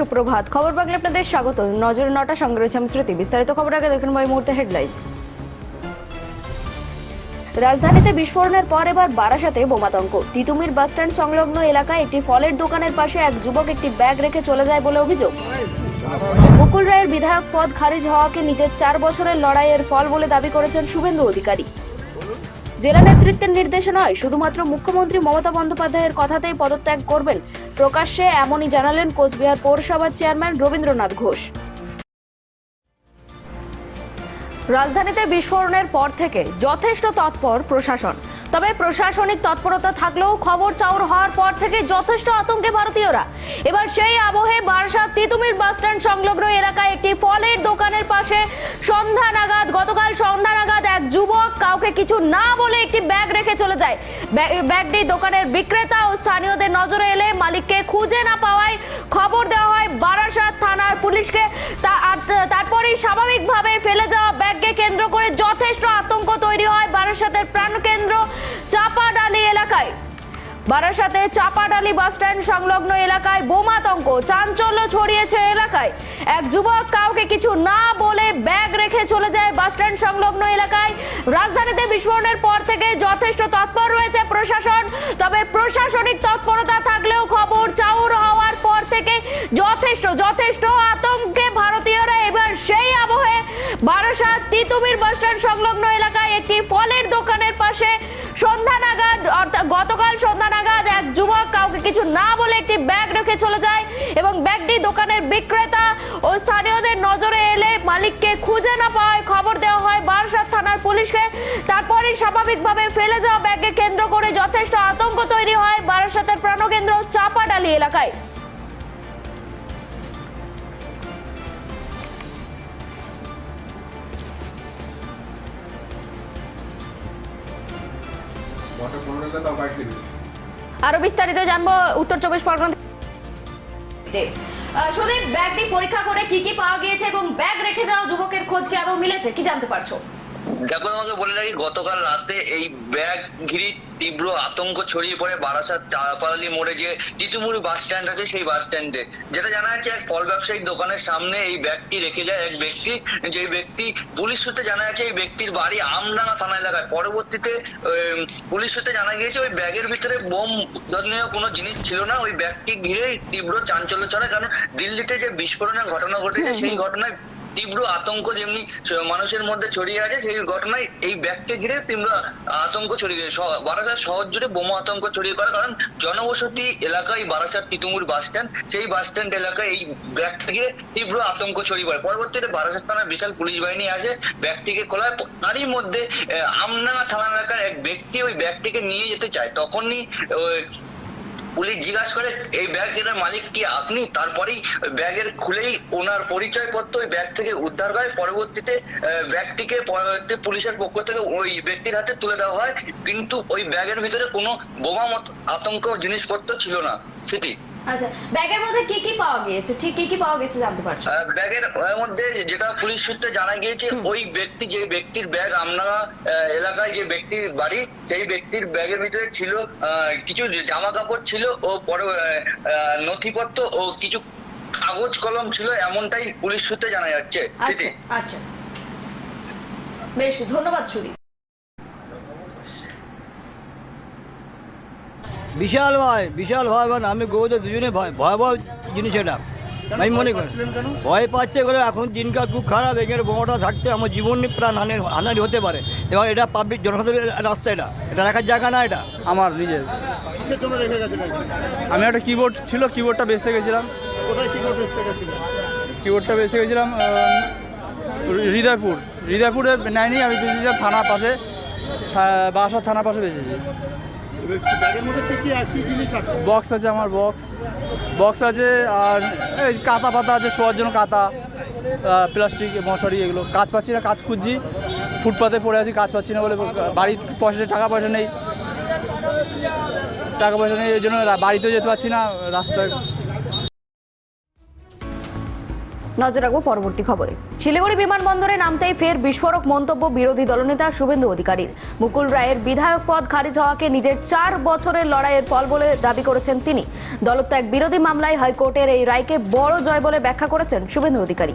সুপ্রভাত। খবর বাংলা আপনাদের স্বাগত। নজর নটা সঙ্গে রয়েছে আমি স্মৃতি। বিস্তারিত খবর আগে দেখুন এই মুহূর্তে হেডলাইন্স রাজধানীতে বিস্ফোরণের পর এবার বারাসাতে বোমাতঙ্ক। তিতুমির বাসস্ট্যান্ড সংলগ্ন এলাকায় একটি ফলের দোকানের পাশে এক যুবক একটি ব্যাগ রেখে চলে যায় বলে অভিযোগ। মুকুল রায়ের বিধায়ক পদ খারিজ হওয়াকে নিজের চার বছরের লড়াইয়ের ফল বলে দাবি করেছেন শুভেন্দু অধিকারী। জেলা নেতৃত্বের নির্দেশে নয়, শুধুমাত্র মুখ্যমন্ত্রী মমতা বন্দ্যোপাধ্যায়ের কথাতেই পদত্যাগ করবেন। প্রকাশ্যে এমনই জানালেন কোচবিহার পৌরসভার চেয়ারম্যান রবীন্দ্রনাথ ঘোষ। রাজধানীতে বিস্ফোরণের পর থেকে যথেষ্ট তৎপর প্রশাসন। তবে প্রশাসনিক তৎপরতা থাকলেও খবর চাউর হওয়ার পর থেকে যথেষ্ট আতঙ্কে ভারতীয়রা। এবার সেই আবহে বারাসাত তিতুমির বাসস্ট্যান্ড সংলগ্ন এলাকায় একটি ফলের দোকানের পাশে সন্ধ্যা নাগাদ, গতকাল সন্ধ্যা নাগাদ এক যুবক কাউকে কিছু না বলে একটি ব্যাগ রেখে চলে যায়। ব্যাগটি দোকানের বিক্রেতা ও স্থানীয়দের নজরে এলে মালিককে খুঁজে না পাওয়ায় খবর দেওয়া হয় বারাসাত থানার পুলিশকে। তারপরেই স্বাভাবিকভাবে ফেলে যাওয়া ব্যাগকে কেন্দ্র করে যথেষ্ট আতঙ্ক তৈরি হয় বারাসাতের প্রাণকেন্দ্র চাপাডালি এলাকায়। বারাসাতে চাপাডালি বাসস্ট্যান্ড সংলগ্ন এলাকায় বোমাতঙ্ক চাঞ্চল্য ছড়িয়েছে এলাকায়। এক যুবক কাউকে কিছু না বলে ব্যাগ রেখে চলে যায় বাসস্ট্যান্ড সংলগ্ন এলাকায়। রাজধানীতে বিস্ফোরণের পর থেকে যথেষ্ট তৎপর রয়েছে প্রশাসন। তবে প্রশাসনিক তৎপরতা থাকলেও খবর চাউর হওয়ার পর থেকে যথেষ্ট যথেষ্ট আতঙ্কে ভারতীয়রা এবার সেই আবহে। বারাসাত তিতুমির বাসস্ট্যান্ড সংলগ্ন এলাকায় একটি ফলের দোকানের পাশে সন্ধ্যা নাগাদ, অর্থাৎ গতকাল সন্ধ্যা নাগাদ এক যুবক কাউকে কিছু না বলে একটি ব্যাগ রেখে চলে যায় এবং ব্যাগটি দোকানের বিক্রেতা ও স্থানীয়দের নজরে এলে মালিককে খুঁজে না পাওয়ায় খবর দেওয়া হয় বারাসাত থানার পুলিশকে। তারপরে স্বাভাবিকভাবে ফেলে যাওয়া ব্যাগকে কেন্দ্র করে যথেষ্ট আতঙ্ক তৈরি হয় বারাসাতের প্রাণকেন্দ্র চাপাডালি এলাকায়। আরও বিস্তারিত জানব উত্তর চব্বিশ পরগনা সুদীপ ব্যাগটি পরীক্ষা করে কি কি পাওয়া গিয়েছে এবং ব্যাগ রেখে যাওয়া যুবকের খোঁজ কি আদৌ মিলেছে? কি জানতে পারছ? দেখো তোমাকে বলে রাখি গতকাল রাতে এই ব্যাগ ঘিরি তীব্র আতঙ্ক ছড়িয়ে পড়ে বারাসাত চাপালি মোড়ে যে টিটুমুড়ি বাস স্ট্যান্ড আছে সেই বাস স্ট্যান্ডে যেটা জানা যাচ্ছে এক ফল ব্যবসায়ী দোকানের সামনে এই ব্যাগটি রেখে যায় এক ব্যক্তি। যে ব্যক্তি পুলিশ সূত্রে জানা যাচ্ছে এই ব্যক্তির বাড়ি আমডাঙ্গা থানা এলাকায়। পরবর্তীতে পুলিশ সূত্রে জানা গিয়েছে ওই ব্যাগের ভিতরে বোম ধরনের কোনো জিনিস ছিল না। ওই ব্যাগটি ঘিরে তীব্র চাঞ্চল্য ছড়ায়। কারণ দিল্লিতে যে বিস্ফোরণের ঘটনা ঘটেছে সেই ঘটনায় তীব্র আতঙ্ক যেমনি মানুষের মধ্যে ছড়িয়ে আছে, সেই ঘটনায় এই ব্যাগকে ঘিরে তীব্র আতঙ্ক ছড়িয়ে গেছে। শহর জুড়ে বোমা আতঙ্ক ছড়িয়ে পড়ে কারণ জনবসতি এলাকায় বারাসাত তিতুমুর বাস স্ট্যান্ড, সেই বাস স্ট্যান্ড এলাকায় এই ব্যাগকে ঘিরে তীব্র আতঙ্ক ছড়িয়ে পড়ে। পরবর্তীতে বারাসাত থানার বিশাল পুলিশ বাহিনী আসে ব্যাগটিকে খোলায়। তারই মধ্যে আমডাঙ্গা থানা এলাকার এক ব্যক্তি ওই ব্যাগটিকে নিয়ে যেতে চায়। তখনই পুলিশ জিজ্ঞাসা করে, এই ব্যাগের মালিক কি আপনি? তারপরেই ব্যাগের খুলেই ওনার পরিচয়পত্র ওই ব্যাগ থেকে উদ্ধার হয়। পরবর্তীতে ব্যাগটিকে পুলিশের পক্ষ থেকে ওই ব্যক্তির হাতে তুলে দেওয়া হয়। কিন্তু ওই ব্যাগের ভিতরে কোনো বোমা মত আতঙ্ক জিনিসপত্র ছিল না। সেটি আচ্ছা ব্যাগের মধ্যে কি কি পাওয়া গিয়েছে? ঠিক কি কি পাওয়া গেছে জানতে পারছ। ব্যাগের মধ্যে যেটা পুলিশ সূত্রে জানা গিয়েছে ওই ব্যক্তি যে ব্যক্তির ব্যাগ আমনাগা এলাকায় যে ব্যক্তির বাড়ি সেই ব্যক্তির ব্যাগের ভিতরে ছিল কিছু জামা কাপড় ছিল ও পরে নথিপত্র ও কিছু কাগজ কলম ছিল এমনটাই পুলিশ সূত্রে জানা যাচ্ছে আচ্ছা আচ্ছা। বেশ ধন্যবাদ সুরি বিশাল ভয় বিশাল ভয় মানে আমি গৌত দুজনে ভয় ভয়াবহ জিনিস এটা। আমি মনে করি ভয় পাচ্ছে করে এখন দিনকাল খুব খারাপ এখানে বোমাটা থাকতে আমার জীবন প্রাণ হানি হানানি হতে পারে। এবং এটা পাবলিক জনসাধারণের রাস্তা এটা। এটা রাখার জায়গা না এটা। আমার নিজের? আমি একটা কিবোর্ড ছিল কিবোর্ডটা বেচতে গেছিলাম। কিবোর্ডটা বেচতে গেছিলাম হৃদয়পুর। হৃদয়পুরে নেয়নি আমি বেচেছিলাম থানার পাশে থা- বাসার থানার পাশে বেচেছি। বক্স আছে আমার বক্স। বক্স আছে আর এই কাতা পাতা আছে, শোয়ার জন্য কাতা প্লাস্টিক, মশারি এগুলো। কাজ পাচ্ছি না, কাজ খুঁজছি। ফুটপাতে পড়ে আছি, কাজ পাচ্ছি না বলে বাড়ির পয়সা টাকা পয়সা নেই। টাকা পয়সা নেই, এই জন্য বাড়িতেও যেতে পারছি না, রাস্তায় নজর রাখব পরবর্তী খবরে। শিলিগুড়ি বিমানবন্দরে নামতেই ফের বিস্ফোরক মন্তব্য বিরোধী দলনেতা শুভেন্দু অধিকারীর। মুকুল রায়ের বিধায়ক পদ খারিজ হওয়াকে নিজের চার বছরের লড়াইয়ের ফল বলে দাবি করেছেন তিনি। দলত্যাগ বিরোধী মামলায় হাইকোর্টের এই রায়কে বড় জয় বলে ব্যাখ্যা করেছেন শুভেন্দু অধিকারী।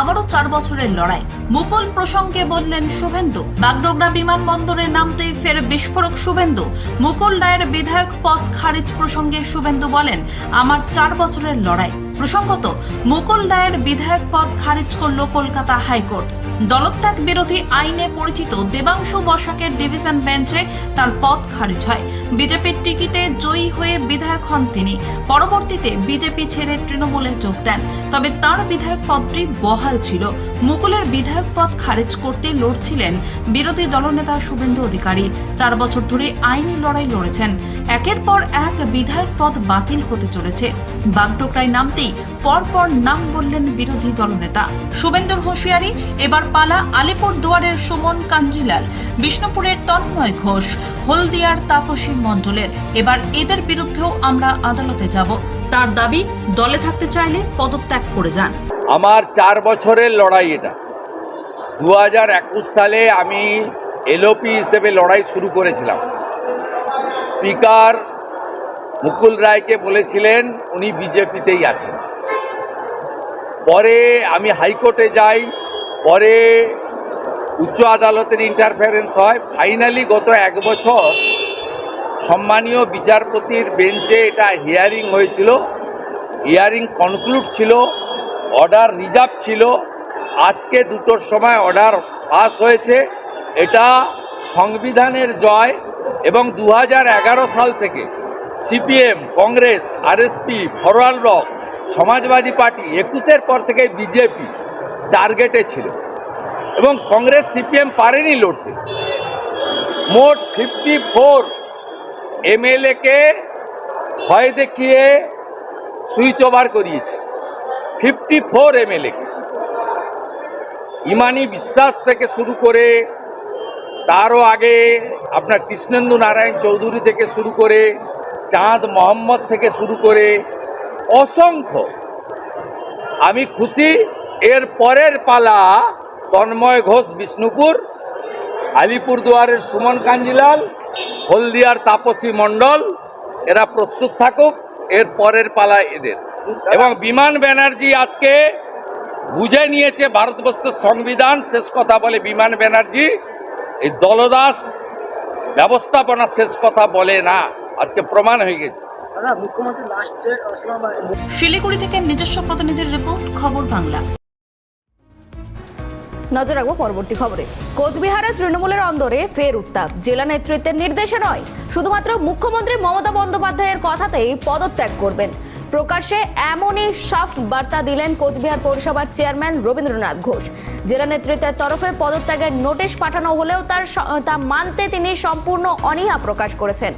আবারও চার বছরের লড়াই। মুকুল প্রসঙ্গে বললেন, শুভেন্দু। বাগডোগরা বিমানবন্দরে নামতেই ফের বিস্ফোরক শুভেন্দু। মুকুল রায়ের বিধায়ক পদ খারিজ প্রসঙ্গে শুভেন্দু বলেন, আমার চার বছরের লড়াই। প্রসঙ্গত, মুকুল রায়ের বিধায়ক পদ খারিজ করল কলকাতা হাইকোর্ট। দলত্যাগ বিরোধী আইনে পরিচিত দেবাংশু বসাকের ডিভিশন বেঞ্চে তার পদ খারিজ হয়। বিজেপির টিকিটে জয়ী হয়ে বিধায়ক হন তিনি। পরবর্তীতে বিজেপি ছেড়ে তৃণমূলে যোগ দেন। তবে তার বিধায়ক পদটি বহাল ছিল। মুকুলের বিধায়ক পদ খারিজ করতে লড়ছিলেন বিরোধী দলনেতা শুভেন্দু অধিকারী। চার বছর ধরে আইনি লড়াই লড়েছেন। একের পর এক বিধায়ক পদ বাতিল হতে চলেছে। বাগডোকরায় নামতেই পরপর নাম বললেন বিরোধী দলনেতা। শুভেন্দুর হুঁশিয়ারি, এবার পালা আলিপুর দুয়ারের সুমন কাঞ্জিলাল, বিষ্ণুপুরের তন্ময় ঘোষ, হলদিয়ার তাপসী মণ্ডলের। এবার এদের বিরুদ্ধেও আমরা আদালতে যাব। তার দাবি, দলে থাকতে চাইলে পদত্যাগ করে যান। আমার চার বছরের লড়াই এটা। দু হাজার একুশ সালে আমি এলওপি হিসেবে লড়াই শুরু করেছিলাম। স্পিকার মুকুল রায়কে বলেছিলেন, উনি বিজেপিতেই আছেন। পরে আমি হাইকোর্টে যাই, পরে উচ্চ আদালতের ইন্টারফারেন্স হয়। ফাইনালি গত এক বছর সম্মানীয় বিচারপতির বেঞ্চে এটা হিয়ারিং হয়েছিল। হিয়ারিং কনক্লুড ছিল অর্ডার রিজার্ভ ছিল। আজকে দুটোর সময় অর্ডার পাস হয়েছে। এটা সংবিধানের জয় এবং দু হাজার এগারো সাল থেকে সিপিএম কংগ্রেস আরএসপি ফরওয়ার্ড ব্লক সমাজবাদী পার্টি একুশের পর থেকে বিজেপি টার্গেটে ছিল এবং কংগ্রেস সিপিএম পারেনি লড়তে। মোট ফিফটি ফোর এমএলএকে ভয় দেখিয়ে সুইচ ওভার করিয়েছে। ফিফটি ফোর এমএলএ ইমানি বিশ্বাস থেকে শুরু করে তারও আগে আপনার কৃষ্ণেন্দু নারায়ণ চৌধুরী থেকে শুরু করে চাঁদ মোহাম্মদ থেকে শুরু করে অসংখ্য। আমি খুশি, এর পরের পালা তন্ময় ঘোষ বিষ্ণুপুর আলিপুরদুয়ারের সুমন কাঞ্জিলাল, হলদিয়ার তাপসী মণ্ডল, এরা প্রস্তুত থাকুক, এর পরের পালা এদের। এবং বিমান ব্যানার্জি আজকে বুঝে নিয়েছে ভারতবর্ষের সংবিধান, শেষ কথা বলে বিমান ব্যানার্জি, এই দলদাস ব্যবস্থাপনা শেষ কথা বলে না, আজকে প্রমাণ হয়ে গেছে। শিলিগুড়ি থেকে নিজস্ব প্রতিনিধির রিপোর্ট খবর বাংলা। নজর রাখব পরবর্তী খবরে। কোচবিহারে তৃণমূলের অন্দরে ফের উত্তাপ। জেলা নেতৃত্বের নির্দেশে নয় শুধুমাত্র মুখ্যমন্ত্রী মমতা বন্দ্যোপাধ্যায়ের কথাতেই পদত্যাগ করবেন। প্রকাশ্যে এমনই সাফ বার্তা দিলেন কোচবিহার পৌরসভার চেয়ারম্যান রবীন্দ্রনাথ ঘোষ। জেলা নেতৃত্বের তরফে পদত্যাগের নোটিশ পাঠানো হলেও তার তা মানতে তিনি সম্পূর্ণ অনীহা প্রকাশ করেছেন।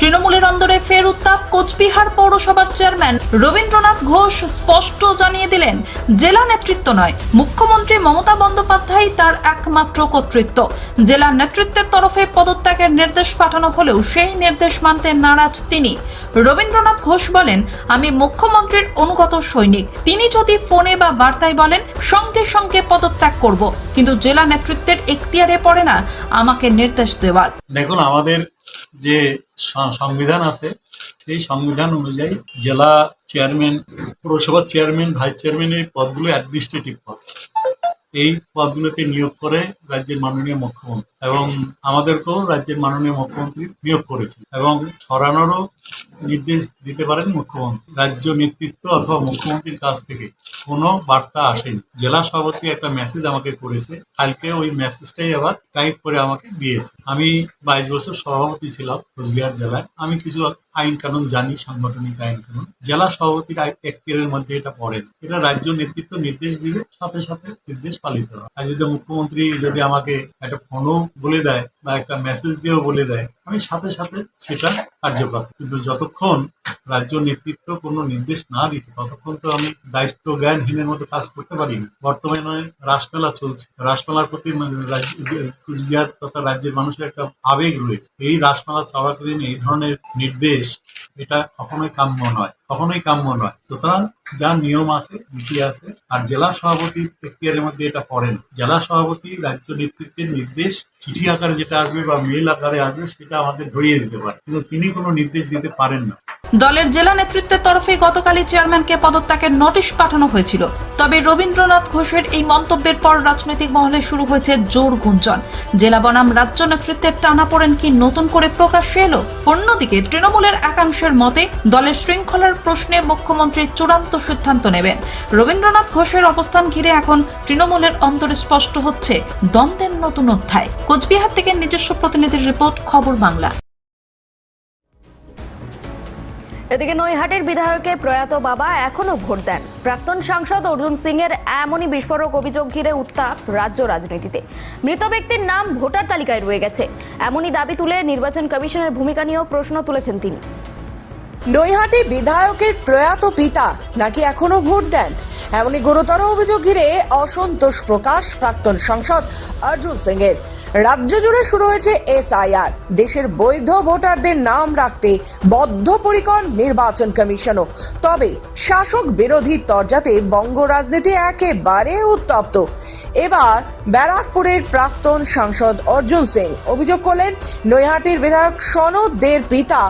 তৃণমূলের অন্দরে ফের উত্তাপ, কোচবিহার পৌরসভার চেয়ারম্যান রবীন্দ্রনাথ ঘোষ স্পষ্ট জানিয়ে দিলেন, জেলা নেতৃত্ব নয়, মুখ্যমন্ত্রী মমতা বন্দ্যোপাধ্যায় তার একমাত্র কর্তৃত্ব। জেলা নেতৃত্বের তরফে পদত্যাগের নির্দেশ পাঠানো হলেও সেই নির্দেশ মানতে নারাজ তিনি। রবীন্দ্রনাথ ঘোষ বলেন, আমি মুখ্যমন্ত্রীর অনুগত সৈনিক। তিনি যদি ফোনে বা বার্তায় বলেন, সঙ্গে সঙ্গে পদত্যাগ করব। কিন্তু জেলা নেতৃত্বের এখতিয়ারে পড়ে না আমাকে নির্দেশ দেওয়ার। দেখুন, আমাদের যে সংবিধান আছে, সেই সংবিধান অনুযায়ী জেলা চেয়ারম্যান, পৌরসভার চেয়ারম্যান, ভাইস চেয়ারম্যান এই পদগুলো অ্যাডমিনিস্ট্রেটিভ পদ। এই পদগুলোতে নিয়োগ করে রাজ্যের মাননীয় মুখ্যমন্ত্রী এবং আমাদেরকেও রাজ্যের মাননীয় মুখ্যমন্ত্রী নিয়োগ করেছেন এবং সরানোরও নির্দেশ দিতে পারেন মুখ্যমন্ত্রী। রাজ্য নেতৃত্ব অথবা মুখ্যমন্ত্রীর কাছ থেকে কোনো বার্তা আসেনি। জেলা সভাপতি একটা মেসেজ আমাকে করেছে। কালকে ওই মেসেজটাই আবার টাইপ করে আমাকে দিয়েছে। আমি বাইশ বছর সভাপতি ছিলাম কোচবিহার জেলায়। আমি কিছু আইন কানুন জানি, সাংগঠনিক আইন কানুন। জেলা সভাপতির এখতিয়ারের মধ্যে এটা পড়ে না। এটা রাজ্য নেতৃত্ব নির্দেশ দিলে সাথে সাথে নির্দেশ পালিত হয়। আর যদি মুখ্যমন্ত্রী যদি আমাকে একটা ফোনও বলে দেয় বা একটা মেসেজ দিয়েও বলে দেয়, আমি সাথে সাথে সেটা কার্যকর। কিন্তু যতক্ষণ রাজ্য নেতৃত্ব কোনো নির্দেশ না দিতে, ততক্ষণ তো আমি দায়িত্ব জ্ঞানহীনের মতো কাজ করতে পারি না বর্তমানে রাসমেলা চলছে। রাসমেলার প্রতি মানে কুচবিহার তথা রাজ্যের মানুষের একটা আবেগ রয়েছে। এই রাসমেলা চলাকালীন এই ধরনের নির্দেশ এটা কখনোই কাম্য নয়। কখনোই কাম্য নয়। সুতরাং যা নিয়ম আছে, নীতি আছে, আর জেলা সভাপতির এখতিয়ারের মধ্যে এটা পড়ে না। জেলা সভাপতি রাজ্য নেতৃত্বের নির্দেশ, চিঠি আকারে যেটা আসবে বা মেল আকারে আসবে, সেটা আমাদের ধরিয়ে দিতে পারে। কিন্তু তিনি কোনো নির্দেশ দিতে পারেন না। দলের জেলা নেতৃত্বের তরফে গতকালই চেয়ারম্যানকে পদত্যাগের নোটিশ পাঠানো হয়েছিল। তবে রবীন্দ্রনাথ ঘোষের এই মন্তব্যের পর রাজনৈতিক মহলে শুরু হয়েছে জোর গুঞ্জন। জেলা বনাম রাজ্য নেতৃত্বের টানাপোড়েন কি নতুন করে প্রকাশ্যে এলো? অন্যদিকে তৃণমূলের একাংশের মতে, দলের শৃঙ্খলার প্রশ্নে মুখ্যমন্ত্রী চূড়ান্ত সিদ্ধান্ত নেবেন। রবীন্দ্রনাথ ঘোষের অবস্থান ঘিরে এখন তৃণমূলের অন্তরে স্পষ্ট হচ্ছে দ্বন্দ্বের নতুন অধ্যায়। কোচবিহার থেকে নিজস্ব প্রতিনিধির রিপোর্ট, খবর বাংলা। এদিকে নৈহাটির বিধায়কে প্রয়াত বাবা এখনও ভোট দেন। প্রাক্তন সাংসদ অর্জুন সিং এর এমনই বিস্ফোরক অভিযোগ ঘিরে উত্তাপ রাজ্য রাজনীতিতে। মৃত ব্যক্তির নাম ভোটার তালিকায় রয়ে গেছে। এমনই দাবি তুলে নির্বাচন কমিশনের ভূমিকা নিয়েও প্রশ্ন তুলেছেন তিনি। নৈহাটি বিধায়কের প্রয়াত পিতা নাকি এখনও ভোট দেন? এমনই গুরুতর অভিযোগ ঘিরে অসন্তোষ প্রকাশ প্রাক্তন সাংসদ অর্জুন সিং এর রাজ্য জুড়ে শুরু হয়েছে এসআইআর। দেশের বৈধ ভোটারদের নাম রাখতে বদ্ধপরিকর নির্বাচন কমিশনও। তবে শাসক বিরোধী তরজাতে বঙ্গ রাজনীতি একেবারে উত্তপ্ত। এবার ব্যারাকপুরের প্রাক্তন সাংসদ অর্জুন সিং অভিযোগ করলেন, নৈহাটির বিধায়ক সনদ দের পিতা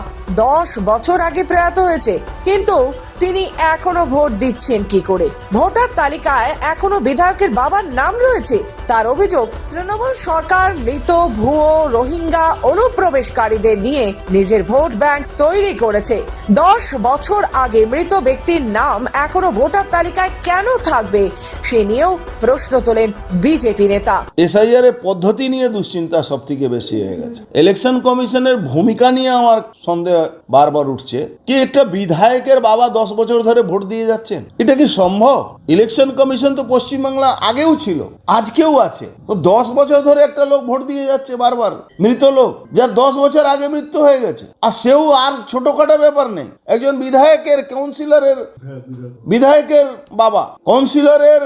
দশ বছর আগে প্রয়াত হয়েছে, কিন্তু তিনি এখনও ভোট দিচ্ছেন কি করে? ভোটার তালিকায় এখনও বিধায়কের বাবার নাম রয়েছে। তার অভিযোগ, তৃণমূল সরকার মৃত ভুয়ো রোহিঙ্গা অনুপ্রবেশকারীদের নিয়ে নিজের ভোট ব্যাংক তৈরি করেছে। দশ বছর আগে মৃত ব্যক্তির নাম এখনও ভোটার তালিকায় কেন থাকবে, সে নিয়েও প্রশ্ন তোলেন বিজেপি নেতা। এসআইআর এর পদ্ধতি নিয়ে দুশ্চিন্তা সব থেকে বেশি হয়ে গেছে। ইলেকশন কমিশনের ভূমিকা নিয়ে আমার সন্দেহ বারবার উঠছে। কি একটা বিধায়কের বাবা দশ বছর ধরে ভোট দিয়ে যাচ্ছেন? এটা কি সম্ভব? ইলেকশন কমিশন তো পশ্চিমবাংলা আগেও ছিল, আজকেও আছে। তো দশ বছর ধরে একটা লোক ভোট দিয়ে যাচ্ছে বারবার, মৃত লোক, যার দশ বছর আগে মৃত্যু হয়ে গেছে। আর সেও আর ছোটখাটো ব্যাপার নেই। একজন বিধায়কের কাউন্সিলরের বিধায়কের বাবা কাউন্সিলরের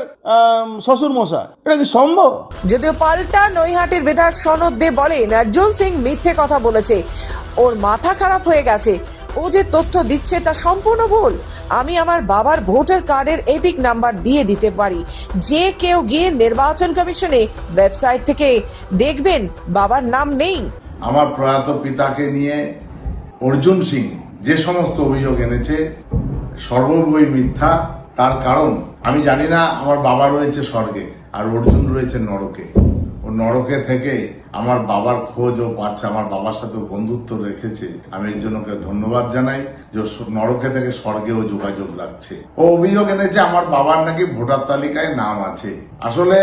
শ্বশুর মশাই এটা কি সম্ভব? যদিও পাল্টা নৈহাটির বিধায়ক সনদ দে বলেন অর্জুন সিং মিথ্যে কথা বলেছে। ওর মাথা খারাপ হয়ে গেছে। ও যে তথ্য দিচ্ছে তা সম্পূর্ণ ভুল। আমি আমার বাবার ভোটার কার্ডের এপিক নাম্বার দিয়ে দিতে পারি। যে কেউ গিয়ে নির্বাচন কমিশনে ওয়েবসাইট থেকে দেখবেন বাবার নাম নেই। আমার প্রয়াত পিতাকে নিয়ে অর্জুন সিং যে সমস্ত অভিযোগ এনেছে সর্ববই মিথ্যা, তার কারণ আমি জানি না, আমার বাবা রয়েছে স্বর্গে আর অর্জুন রয়েছে নরকে। ও নরকে থেকে আমার বাবার খোঁজ ও পাচ্ছে, আমার বাবার সাথে বন্ধুত্ব রেখেছে। আমি এর জন্য ধন্যবাদ জানাই যে নরকে থেকে স্বর্গেও যোগাযোগ রাখছে। ও অভিযোগ এনেছে আমার বাবার নাকি ভোটার তালিকায় নাম আছে। আসলে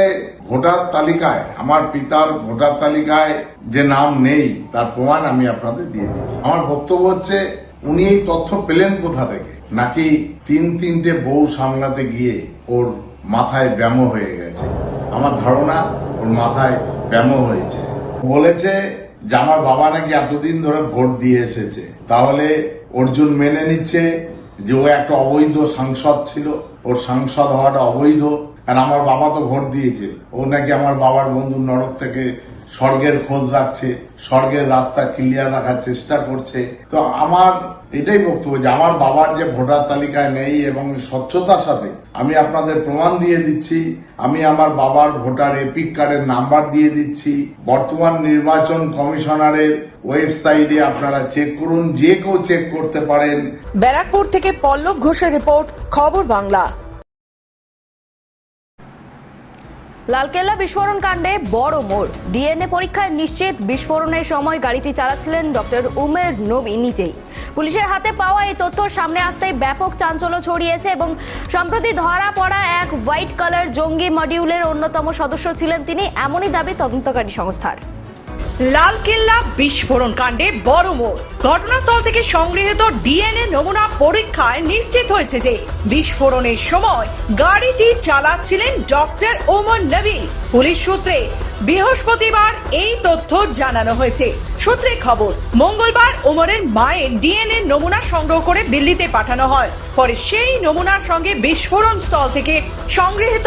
ভোটার তালিকায়, আমার পিতার ভোটার তালিকায় যে নাম নেই, তার প্রমাণ আমি আপনাদের দিয়ে দিচ্ছি। আমার বক্তব্য হচ্ছে, উনি এই তথ্য পেলেন কোথা থেকে? নাকি তিন তিনটে বউ সামলাতে গিয়ে ওর মাথায় ব্যায়াম হয়ে গেছে? আমার ধারণা, ওর মাথায় ব্যায়াম হয়েছে। বলেছে যে আমার বাবা নাকি এতদিন ধরে ভোট দিয়ে এসেছে। তাহলে অর্জুন মেনে নিচ্ছে যে ও একটা অবৈধ সাংসদ ছিল। ওর সাংসদ হওয়াটা অবৈধ। আর আমার বাবা তো ভোট দিয়েছে। ও নাকি আমার বাবার বন্ধু নরক থেকে স্বর্গের খোঁজ রাখছে, স্বর্গের রাস্তা ক্লিয়ার রাখার চেষ্টা করছে। তো আমার এটাই বক্তব্য যে আমার বাবার যে ভোটার তালিকায় নেই এবং স্বচ্ছতার সাথে আমি আপনাদের প্রমাণ দিয়ে দিচ্ছি, আমি আমার বাবার ভোটার এপিক কার্ডের নাম্বার দিয়ে দিচ্ছি। বর্তমান নির্বাচন কমিশনারের ওয়েবসাইটে আপনারা চেক করুন, যে কেউ চেক করতে পারেন। ব্যারাকপুর থেকে পল্লব ঘোষের রিপোর্ট খবর বাংলা। লালকেল্লা বিস্ফোরণ কাণ্ডে বড় মোড়। ডিএনএ পরীক্ষায় নিশ্চিত বিস্ফোরণের সময় গাড়িটি চালাচ্ছিলেন ডক্টর উমের নবী নিজেই। পুলিশের হাতে পাওয়া এই তথ্য সামনে আসতেই ব্যাপক চাঞ্চল্য ছড়িয়েছে এবং সম্প্রতি ধরা পড়া এক হোয়াইট কালার জঙ্গি মডিউলের অন্যতম সদস্য ছিলেন তিনি। এমনই দাবি তদন্তকারী সংস্থার। বিস্ফোরণ কাণ্ডে বড় মোড়। ঘটনাস্থল থেকে সংগৃহীত ডিএনএ নমুনা পরীক্ষায় নিশ্চিত হয়েছে যে বিস্ফোরণের সময় গাড়িটি চালাচ্ছিলেন ডক্টর ওমর নবী। পুলিশ সূত্রে বৃহস্পতিবার এই তথ্য জানানো হয়েছে। সূত্রে খবর, মঙ্গলবার ওমরের মায়ের ডিএনএ নমুনা সংগ্রহ করে দিল্লিতে পাঠানো হয়। পরে সেই নমুনার সঙ্গে বিস্ফোরণ স্থল থেকে সংগৃহীত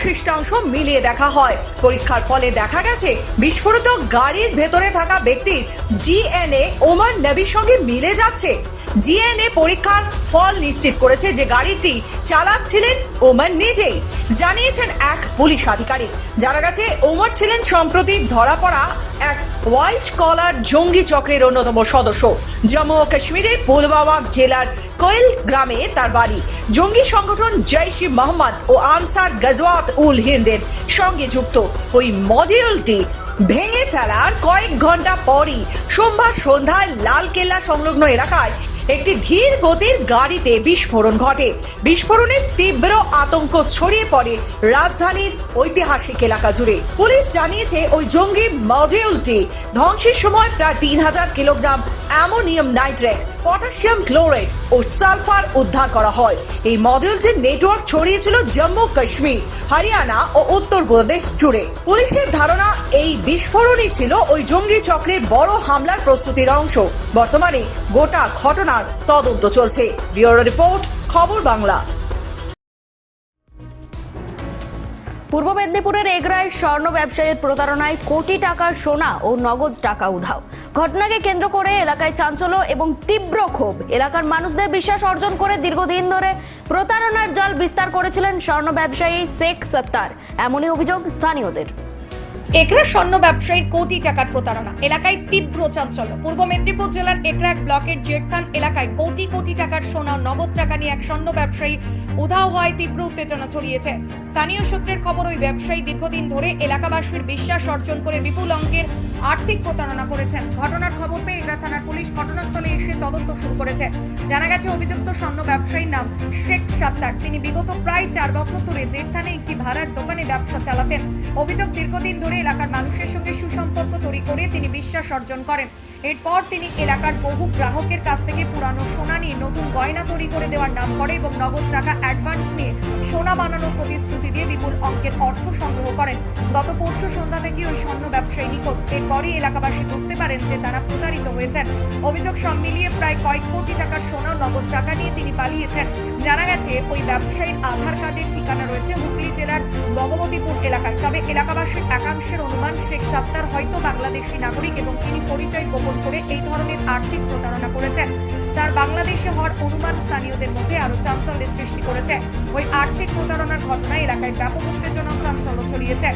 অবশিষ্টাংশ মিলিয়ে দেখা হয়। পরীক্ষার ফলে দেখা গেছে, বিস্ফোরিত গাড়ির ভেতরে থাকা ব্যক্তির ডিএনএ ওমর নবীর সঙ্গে মিলে যাচ্ছে। ডিএনএ পরীক্ষার ফল নিশ্চিত করেছে যে গাড়িটি চালাচ্ছিলেন ওমর নিজেই। জানিয়েছেন এক পুলিশ আধিকারিক। জানা গেছে, ওমর ছিলেন সম্প্রতি ধরা পড়া এক হোয়াইট কলার জঙ্গি চক্রের অন্যতম সদস্য। জম্মু ও কাশ্মীরের পুলওয়ামা জেলার কোয়েল গ্রামে তার বাড়ি। জঙ্গি সংগঠন জৈশ মোহাম্মদ ও আনসার গজওয়াত উল হিন্দের সঙ্গে যুক্ত। ওই মডিউলটি ভেঙে ফেলার কয়েক ঘণ্টা পরই সোমবার সন্ধ্যায় লালকেল্লা সংলগ্ন এলাকায় একটি ধীর গতির গাড়িতে বিস্ফোরণ ঘটে। বিস্ফোরণের তীব্র আতঙ্ক ছড়িয়ে পড়ে রাজধানীর ঐতিহাসিক এলাকা জুড়ে। পুলিশ জানিয়েছে, ওই জঙ্গি মডিউলটি ধ্বংসের সময় প্রায় তিন হাজার kilogram ammonium nitrate potassium chloride ও সালফার উদ্ধার করা হয়। এই মডিউলটির নেটওয়ার্ক ছড়িয়েছিল জম্মু কাশ্মীর, হরিয়ানা ও উত্তর প্রদেশ জুড়ে। পুলিশের ধারণা, এই বিস্ফোরণই ছিল ওই জঙ্গি চক্রের বড় হামলার প্রস্তুতির অংশ। বর্তমানে গোটা ঘটনার তদন্ত চলছে। ব্যুরো রিপোর্ট, খবর বাংলা। পূর্ব মেদিনীপুরের এগরায় স্বর্ণ ব্যবসায়ীর প্রতারণায় কোটি টাকার সোনা ও নগদ টাকা উধাও। ঘটনাকে কেন্দ্র করে এলাকায় চাঞ্চল্য এবং তীব্র ক্ষোভ। এলাকার মানুষদের বিশ্বাস অর্জন করে দীর্ঘদিন ধরে প্রতারণার জাল বিস্তার করেছিলেন স্বর্ণ ব্যবসায়ী শেখ সত্তার। এমনই অভিযোগ স্থানীয়দের। একরা স্বর্ণ ব্যবসায়ীর কোটি টাকার প্রতারণা। এলাকায় তীব্র চাঞ্চল্য। পূর্ব মেদিনীপুর জেলার একরাক ব্লকের জেঠথান এলাকায় কোটি কোটি টাকার সোনা নগদ টাকা নিয়ে এক স্বর্ণ ব্যবসায়ী উধাও হয় তীব্র উত্তেজনা ছড়িয়েছে। স্থানীয় সূত্রের খবর, ওই ব্যবসায়ী দীর্ঘদিন ধরে এলাকাবাসীর বিশ্বাস অর্জন করে বিপুল অঙ্কের আর্থিক প্রতারণা করেছেন। ঘটনার খবর পেয়ে এগরা থানার পুলিশ ঘটনাস্থলে এসে তদন্ত শুরু করেছে। জানা গেছে, অভিযুক্ত স্বর্ণ ব্যবসায়ীর নাম শেখ সাত্তার। তিনি বিগত প্রায় চার বছর ধরে জেঠথানে একটি ভাড়ার দোকানে ব্যবসা চালাতেন। অভিযোগ, দীর্ঘদিন ধরে এলাকার মানুষের সঙ্গে সুসম্পর্ক তৈরি করে তিনি বিশ্বাস অর্জন করেন। এরপর তিনি এলাকার বহু গ্রাহকের কাছ থেকে পুরানো সোনা নিয়ে নতুন গয়না তৈরি করে দেওয়ার নাম করে এবং নগদ টাকা অ্যাডভান্স নিয়ে সোনা বানানোর প্রতিশ্রুতি দিয়ে বিপুল অঙ্কের অর্থ সংগ্রহ করেন। গত পরশু সন্ধ্যা থেকে ওই স্বর্ণ ব্যবসায়ী নিখোঁজ? এরপরই এলাকাবাসী বুঝতে পারেন যে তারা প্রতারিত হয়েছেন। অভিযোগ সব মিলিয়ে প্রায় কয়েক কোটি টাকার সোনা নগদ টাকা নিয়ে তিনি পালিয়েছেন। জানা গেছে, ওই ব্যবসায়ীর আধার কার্ডের ঠিকানা রয়েছে হুগলি জেলার ভগবতীপুর এলাকায়। তবে এলাকাবাসীর একাংশের অনুমান, শেখ সাত্তার হয়তো বাংলাদেশি নাগরিক এবং তিনি পরিচয় গোপন করে এই ধরনের আর্থিক প্রতারণা করেছেন। তার বাংলাদেশে হওয়ার অনুমান স্থানীয়দের মধ্যে আরও চাঞ্চল্যের সৃষ্টি করেছে। ওই আর্থিক প্রতারণার ঘটনায় এলাকায় ব্যাপক উত্তেজনা চাঞ্চল্য ছড়িয়েছে।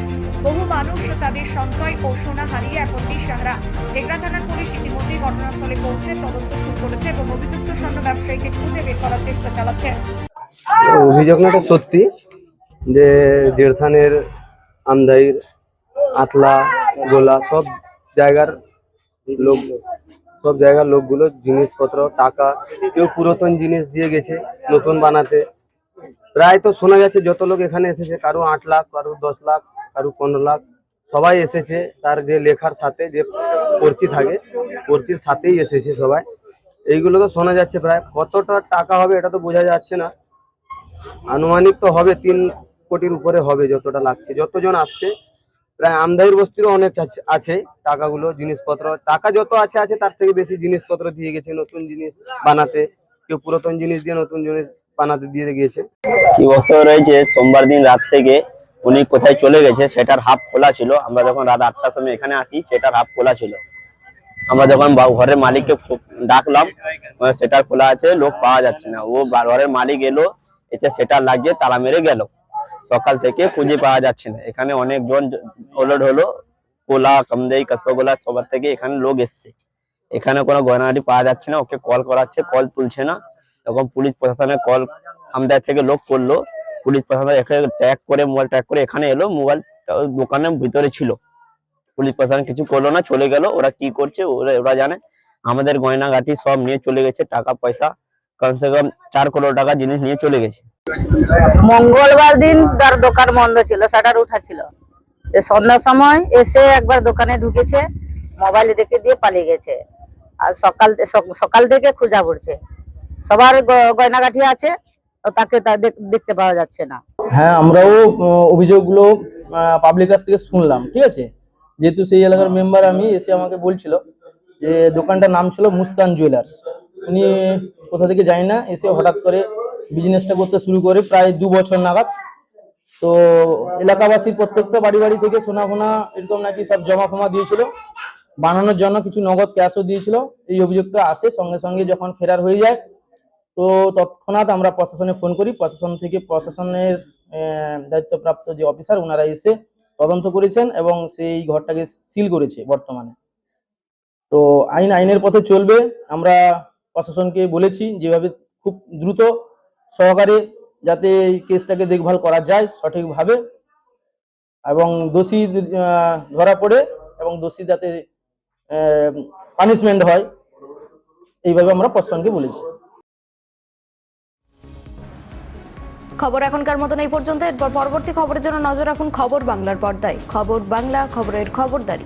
বহু মানুষ তাদের সঞ্চয় ও সোনা হারিয়ে এখন দিশাহারা। এগরা থানার পুলিশ ইতিমধ্যেই ঘটনাস্থলে পৌঁছে তদন্ত শুরু করেছে এবং অভিযুক্ত স্বর্ণ ব্যবসায়ীকে খুঁজে বের করার চেষ্টা চালাচ্ছে। অভিযোগটা সত্যি যে দেড়থানের আমদাইর আতলা, গোলা সব জায়গার লোক সব জায়গার লোকগুলো জিনিসপত্র, টাকা, কেউ পুরাতন জিনিস দিয়ে গেছে নতুন বানাতে। প্রায় তো শোনা যাচ্ছে যত লোক এখানে এসেছে, কারও আট লাখ, কারও দশ লাখ, কারও পনেরো লাখ, সবাই এসেছে। তার যে লেখার সাথে যে পর্চি থাকে, পর্চির সাথেই এসেছে সবাই। এইগুলো তো শোনা যাচ্ছে প্রায়। কতটা টাকা হবে এটা তো বোঝা যাচ্ছে না। আনুমানিক তো হবে তিন কোটির উপরে হবে যতটা লাগছে। যতজন আসছে প্রায় আমদাইর বস্তিরও অনেক আছে- টাকাগুলো, জিনিসপত্র। টাকা যত আছে আছে, তার থেকে বেশি জিনিসপত্র দিয়ে গেছে, নতুন জিনিস বানাতে। কেউ পুরাতন জিনিস দিয়ে নতুন জিনিস বানাতে দিয়ে গিয়েছে কি বক্তব্য রয়েছে? সোমবার দিন রাত থেকে উনি কোথায় চলে গেছে, সেটার হাফ খোলা ছিল। আমরা যখন রাত আটটার সময় এখানে আসি, সেটার হাফ খোলা ছিল। আমরা যখন ঘরের মালিককে ডাকলাম সেটার খোলা আছে, লোক পাওয়া যাচ্ছে না। ও ঘরের মালিক এলো, এসে সেটা লাগিয়ে তালা মেরে গেল। সকাল থেকে খুঁজে পাওয়া যাচ্ছে না। এখানে অনেকজন ওলট হলো, কোলা, কামদেই, কাসপাগোলা, সবার থেকে এখানে লোক এসছে। এখানে কোনো গয়নাগাটি পাওয়া যাচ্ছে না, ওকে কল করাচ্ছে, কল তুলছে না। তখন পুলিশ প্রশাসনের কল আমদার থেকে লোক করল। পুলিশ প্রশাসন এখানে ট্র্যাক করে, মোবাইল ট্র্যাক করে এখানে এলো, মোবাইল দোকানের ভিতরে ছিল। পুলিশ প্রশাসন কিছু করল না, চলে গেল, ওরা কি করছে, ওরা ওরা জানে। আমাদের গয়নাগাটি সব নিয়ে চলে গেছে, টাকা, পয়সা, কমসে কম চার কোটি টাকা জিনিস নিয়ে চলে গেছে। মঙ্গলবার দিন তার দোকান বন্ধ ছিল, শাটার উঠা ছিল। সন্ধ্যার সময় এসে একবার দোকানে ঢুকেছে, মোবাইল রেখে দিয়ে পালিয়ে গেছে। আর সকাল, সক- সকাল থেকে খোঁজা পড়ছে। সবার গয়নাগাঠি আছে তাকে দেখতে পাওয়া যাচ্ছে না। হ্যাঁ আমরাও অভিযোগগুলো পাবলিক কাছ থেকে শুনলাম, ঠিক আছে? যেহেতু সেই এলাকার মেম্বার আমি, এসে আমাকে বলছিল যে দোকানটার নাম ছিল মুস্কান জুয়েলার্স উনি কোথা থেকে জানি না, এসে হঠাৎ করে বিজনেসটা করতে শুরু করে প্রায় দু বছর নাগাদ। তো এলাকাবাসীর প্রত্যেকটা বাড়ি বাড়ি থেকে সোনা ফোনা এরকম নাকি সব জমা ফমা দিয়েছিল। বানানোর জন্য কিছু নগদ ক্যাশও দিয়েছিল। এই অভিযোগটা আসে, সঙ্গে সঙ্গে যখন ফেরার হয়ে যায়, তো তৎক্ষণাৎ আমরা প্রশাসনে ফোন করি। প্রশাসন থেকে প্রশাসনের দায়িত্বপ্রাপ্ত যে অফিসার ওনারা এসে তদন্ত করেছেন এবং সেই ঘরটাকে সিল করেছে বর্তমানে। তো আইন, আইনের পথে চলবে। আমরা প্রশাসনকে বলেছি, যেভাবে খুব দ্রুত সহকারে যাতে এই কেসটাকে দেখভাল করা যায় সঠিকভাবে এবং দোষী ধরা পড়ে এবং দোষী যাতে পানিশমেন্ট হয়, এইভাবে আমরা প্রশাসনকে বলেছি। খবর এখনকার মতন এই পর্যন্ত। এরপর পরবর্তী খবরের জন্য নজর রাখুন খবর বাংলার পর্দায়। খবর বাংলা, খবরের খবরদারি।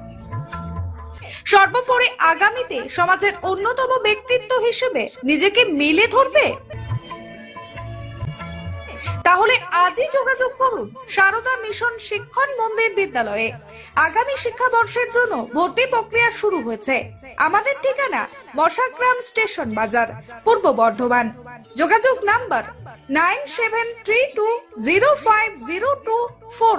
সর্বোপরি আগামীতে সমাজের অন্যতম ব্যক্তিত্ব হিসেবে নিজেকে মেলে ধরবে? তাহলে আজই যোগাযোগ করুন সারদা মিশন শিক্ষণ মন্দির বিদ্যালয়ে। আগামী শিক্ষাবর্ষের জন্য ভর্তি প্রক্রিয়া শুরু হয়েছে। আমাদের ঠিকানা বর্ষাগ্রাম স্টেশন বাজার, পূর্ব বর্ধমান। যোগাযোগ number nine seven three two zero five zero two four